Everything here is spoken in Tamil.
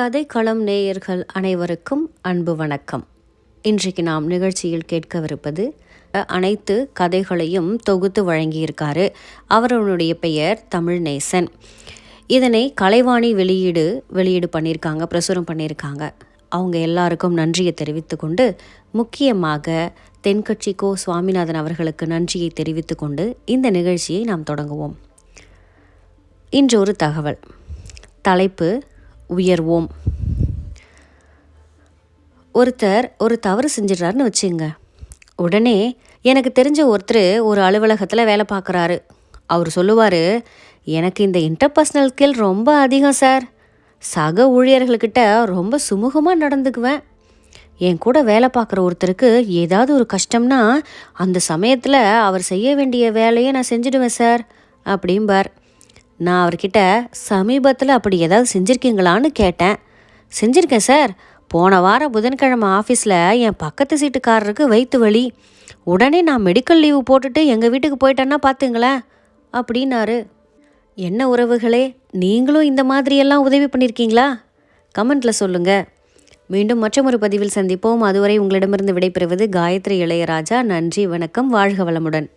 கதைக்களம் நேயர்கள் அனைவருக்கும் அன்பு வணக்கம். இன்றைக்கு நாம் நிகழ்ச்சியில் கேட்கவிருப்பது அனைத்து கதைகளையும் தொகுத்து வழங்கியிருக்காரு அவருடைய பெயர் தமிழ்நேசன். இதனை கலைவாணி வெளியீடு வெளியீடு பண்ணியிருக்காங்க பிரசுரம் பண்ணியிருக்காங்க. அவங்க எல்லாருக்கும் நன்றியை தெரிவித்துக்கொண்டு முக்கியமாக தென்கட்சி கோ சுவாமிநாதன் அவர்களுக்கு நன்றியை தெரிவித்துக்கொண்டு இந்த நிகழ்ச்சியை நாம் தொடங்குவோம். இன்று ஒரு தகவல். தலைப்பு உயர்வோம். ஒருத்தர் ஒரு தவறு செஞ்சிடறாருன்னு வச்சுங்க. உடனே எனக்கு தெரிஞ்ச ஒருத்தர் ஒரு அலுவலகத்தில் வேலை பார்க்குறாரு அவர் சொல்லுவார் எனக்கு இந்த இன்டர்பர்சனல் ஸ்கில் ரொம்ப அதிகம் சார். சக ஊழியர்கள்கிட்ட ரொம்ப சுமூகமாக நடந்துக்குவேன். என் கூட வேலை பார்க்குற ஒருத்தருக்கு ஏதாவது ஒரு கஷ்டம்னா அந்த சமயத்தில் அவர் செய்ய வேண்டிய வேலையை நான் செஞ்சுடுவேன் சார் அப்படிம்பார். நான் அவர்கிட்ட சமீபத்தில் அப்படி ஏதாவது செஞ்சுருக்கீங்களான்னு கேட்டேன். செஞ்சுருக்கேன் சார். போன வாரம் புதன்கிழமை ஆஃபீஸில் என் பக்கத்து சீட்டுக்காரருக்கு வயிற்று வலி. உடனே நான் மெடிக்கல் லீவு போட்டுட்டு எங்கள் வீட்டுக்கு போயிட்டேன்னா பார்த்துங்களேன் அப்படின்னாரு. என்ன உறவுகளே? நீங்களும் இந்த மாதிரியெல்லாம் உதவி பண்ணியிருக்கீங்களா கமெண்ட்டில் சொல்லுங்கள் மீண்டும் மற்றொரு பதிவில் சந்திப்போம். அதுவரை உங்களிடமிருந்து விடைபெறுவது காயத்ரி இளையராஜா. நன்றி வணக்கம். வாழ்க வளமுடன்.